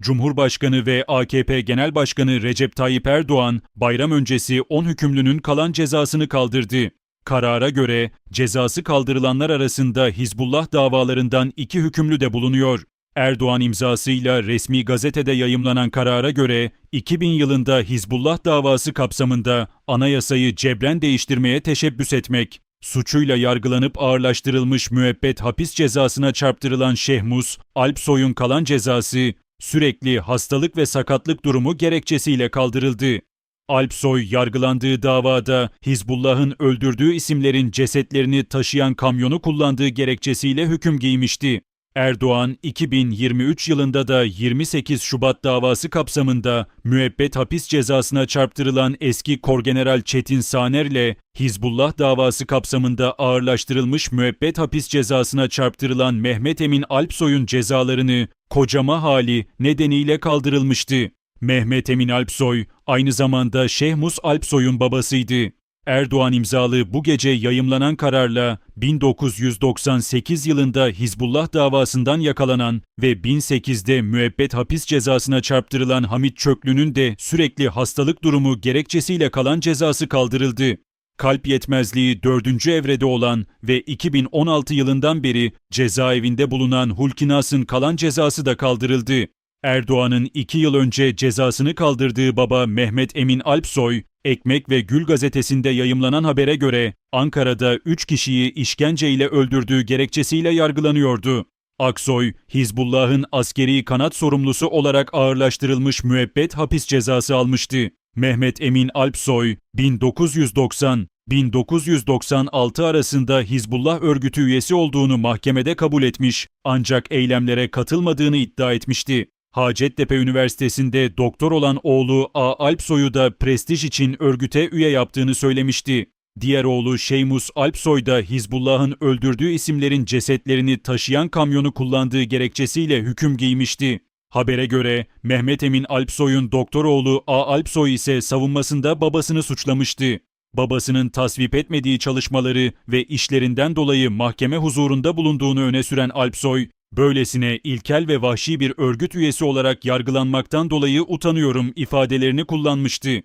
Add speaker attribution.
Speaker 1: Cumhurbaşkanı ve AKP Genel Başkanı Recep Tayyip Erdoğan bayram öncesi 10 hükümlünün kalan cezasını kaldırdı. Karara göre cezası kaldırılanlar arasında Hizbullah davalarından iki hükümlü de bulunuyor. Erdoğan imzasıyla resmi gazetede yayımlanan karara göre 2000 yılında Hizbullah davası kapsamında anayasayı cebren değiştirmeye teşebbüs etmek, suçuyla yargılanıp ağırlaştırılmış müebbet hapis cezasına çarptırılan Şehmus, Alpsoy'un kalan cezası sürekli hastalık ve sakatlık durumu gerekçesiyle kaldırıldı. Alpsoy yargılandığı davada Hizbullah'ın öldürdüğü isimlerin cesetlerini taşıyan kamyonu kullandığı gerekçesiyle hüküm giymişti. Erdoğan 2023 yılında da 28 Şubat davası kapsamında müebbet hapis cezasına çarptırılan eski Korgeneral Çetin Saner ile Hizbullah davası kapsamında ağırlaştırılmış müebbet hapis cezasına çarptırılan Mehmet Emin Alpsoy'un cezalarını kocama hali nedeniyle kaldırılmıştı. Mehmet Emin Alpsoy aynı zamanda Şehmus Alpsoy'un babasıydı. Erdoğan imzalı bu gece yayımlanan kararla 1998 yılında Hizbullah davasından yakalanan ve 1008'de müebbet hapis cezasına çarptırılan Hamit Çöklü'nün de sürekli hastalık durumu gerekçesiyle kalan cezası kaldırıldı. Kalp yetmezliği 4. evrede olan ve 2016 yılından beri cezaevinde bulunan Hulkinas'ın kalan cezası da kaldırıldı. Erdoğan'ın iki yıl önce cezasını kaldırdığı baba Mehmet Emin Alpsoy, Ekmek ve Gül gazetesinde yayımlanan habere göre Ankara'da 3 kişiyi işkenceyle öldürdüğü gerekçesiyle yargılanıyordu. Aksoy, Hizbullah'ın askeri kanat sorumlusu olarak ağırlaştırılmış müebbet hapis cezası almıştı. Mehmet Emin Alpsoy, 1990-1996 arasında Hizbullah örgütü üyesi olduğunu mahkemede kabul etmiş ancak eylemlere katılmadığını iddia etmişti. Hacettepe Üniversitesi'nde doktor olan oğlu A. Alpsoy'u da prestij için örgüte üye yaptığını söylemişti. Diğer oğlu Şeymus Alpsoy da Hizbullah'ın öldürdüğü isimlerin cesetlerini taşıyan kamyonu kullandığı gerekçesiyle hüküm giymişti. Habere göre Mehmet Emin Alpsoy'un doktor oğlu A. Alpsoy ise savunmasında babasını suçlamıştı. Babasının tasvip etmediği çalışmaları ve işlerinden dolayı mahkeme huzurunda bulunduğunu öne süren Alpsoy, böylesine ilkel ve vahşi bir örgüt üyesi olarak yargılanmaktan dolayı utanıyorum ifadelerini kullanmıştı.